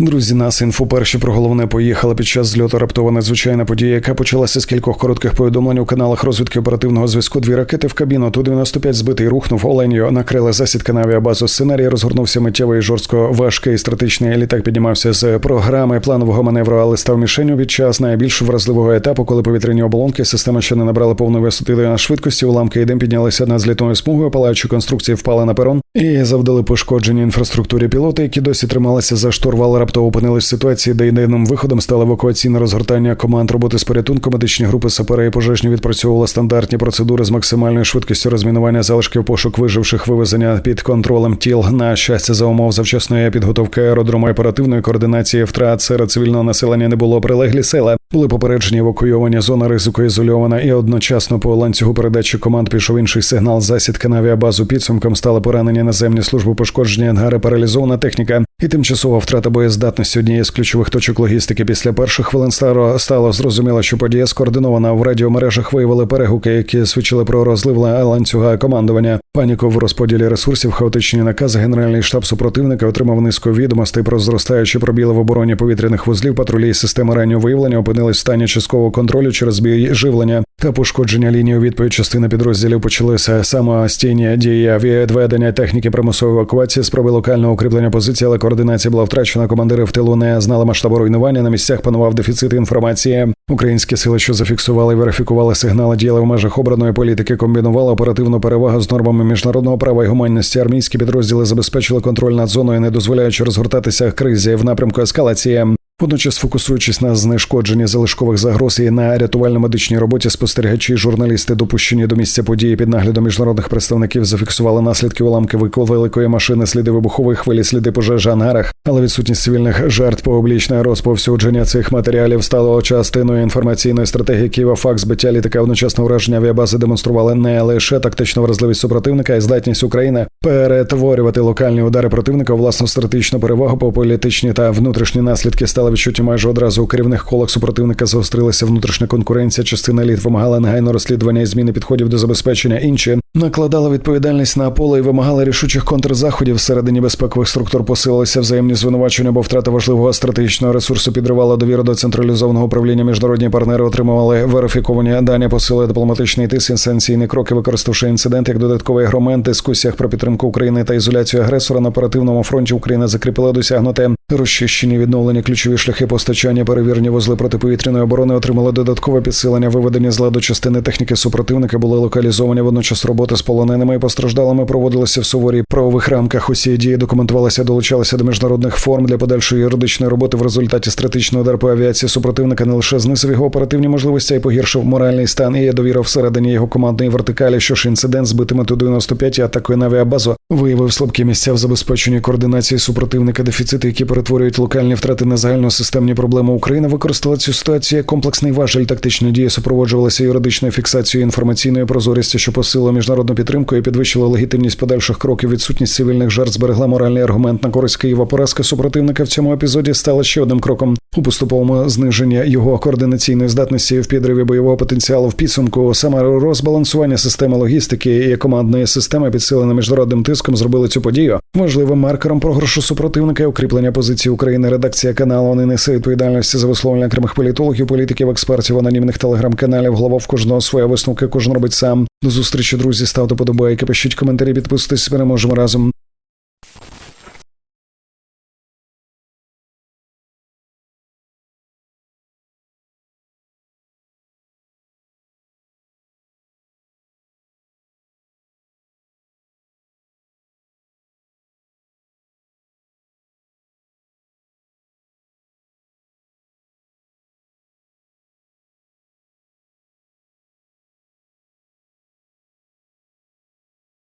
Друзі, нас інфо перші про головне поїхали під час зльоту раптова надзвичайна подія, яка почалася з кількох коротких повідомлень у каналах розвідки оперативного зв'язку. Дві ракети в кабіну. Ту 95 збитий рухнув Оленію. Накрила засідка на авіабазу. Сценарій розгорнувся миттєво і жорстко важкий стратегічний літак піднімався з програми планового маневру, але став мішенью під час найбільш вразливого етапу, коли повітряні оболонки система ще не набрала повної висоти на швидкості. Уламки і дим піднялися над злітною смугою, палаючі конструкції впали на перон і завдали пошкодження інфраструктурі. Пілоти, які досі трималися за штурвал, раптово опинились в ситуації, де єдиним виходом стало евакуаційне розгортання команд роботи з порятунку. Медичні групи сапери і пожежні відпрацьовували стандартні процедури з максимальною швидкістю розмінування залишків пошук виживших вивезення під контролем тіл. На щастя, за умов завчасної підготовки аеродрому і оперативної координації втрат серед цивільного населення не було прилеглі села. Були попереджені евакуйовані зона ризику ізольована, і одночасно по ланцюгу передачі команд пішов інший сигнал. Засідка на авіабазу підсумком стали поранені наземні служби пошкодження ангари, паралізована техніка і тимчасова втрата боєздатності однієї з ключових точок логістики. Після перших хвилин старо стало зрозуміло, що подія скоординована в радіомережах. Виявили перегуки, які свідчили про розлив ланцюга командування. Паніку в розподілі ресурсів, хаотичні накази. Генеральний штаб супротивника отримав низку відомостей про зростаючі пробіли в обороні повітряних вузлів. Патрулі системи раннього виявлення опинились в стані часткового контролю через збій живлення та пошкодження лінії у відповідь частини підрозділів почалися самостійні дії відведення техніки примусової евакуації, спроби локального укріплення позиції, але координація була втрачена. Командири в тилу не знали масштабу руйнування. На місцях панував дефіцит інформації. Українські сили, що зафіксували і верифікували сигнали, діяли в межах обраної політики, комбінували оперативну перевагу з нормами міжнародного права і гуманності. Армійські підрозділи забезпечили контроль над зоною, не дозволяючи розгортатися кризі в напрямку ескалації. Водночас, фокусуючись на знешкодженні залишкових загроз і на рятувально-медичній роботі, спостерігачі і журналісти, допущені до місця події під наглядом міжнародних представників, зафіксували наслідки уламки великої машини, сліди вибухової хвилі, сліди пожежі ангарах, але відсутність цивільних жертв публічне розповсюдження цих матеріалів стало частиною інформаційної стратегії Києва. Факт збиття літака одночасно враження авіабази демонстрували не лише тактичну вразливість супротивника, й здатність України перетворювати локальні удари противника у власну стратегічну перевагу по політичні та внутрішні наслідки стали відчуті майже одразу у керівних колах супротивника загострилася внутрішня конкуренція. Частина літ вимагала негайно розслідування і зміни підходів до забезпечення. Інші накладала відповідальність на поле і вимагала рішучих контрзаходів. Всередині безпекових структур посилилися взаємні звинувачення, бо втрата важливого стратегічного ресурсу підривала довіру до централізованого управління. Міжнародні партнери отримували верифіковані дані, посили дипломатичний тиск, санкційні кроки, використавши інцидент як додатковий аргумент дискусіях про підтримку України та ізоляцію агресора на оперативному фронті. Україна закріпила досягнуте розчищені відновлення ключові шляхи постачання, перевірні вузли протиповітряної оборони отримали додаткове підсилення. Виведення з ладу частини техніки супротивника були локалізовані. Водночас роботи з полоненими і постраждалими проводилися в суворій правових рамках. Усі дії документувалися, долучалися до міжнародних форм для подальшої юридичної роботи. В результаті стратегічного удару по авіації супротивника не лише знизив його оперативні можливості, а й погіршив моральний стан. І є довіра всередині його командної вертикалі. Що ж інцидент збитиме ту 95 і атакою на авіабазу виявив слабкі місця в забезпеченні координації супротивника, дефіцити, які перетворюють локальні втрати на загальносистемні проблеми. Україна використала цю ситуацію як комплексний важель тактичної дії супроводжувалася юридичною фіксацією інформаційної прозорості, що посилила міжнародну підтримку і підвищила легітимність подальших кроків. Відсутність цивільних жертв зберегла моральний аргумент на користь Києва. Поразка супротивника в цьому епізоді стала ще одним кроком у поступовому зниженні його координаційної здатності в підриві бойового потенціалу в підсумку. Саме розбалансування системи логістики і командної системи, підсилена міжнародним тиском, зробили цю подію важливим маркером програшу супротивника і укріплення позиції України. Редакція каналу не несе відповідальності за висловлення окремих політологів, політиків, експертів, анонімних телеграм-каналів. Голова в кожного своя висновки, кожен робить сам. До зустрічі, друзі. Ставте подобайки, пишіть коментарі, підписуйтесь. Переможемо разом.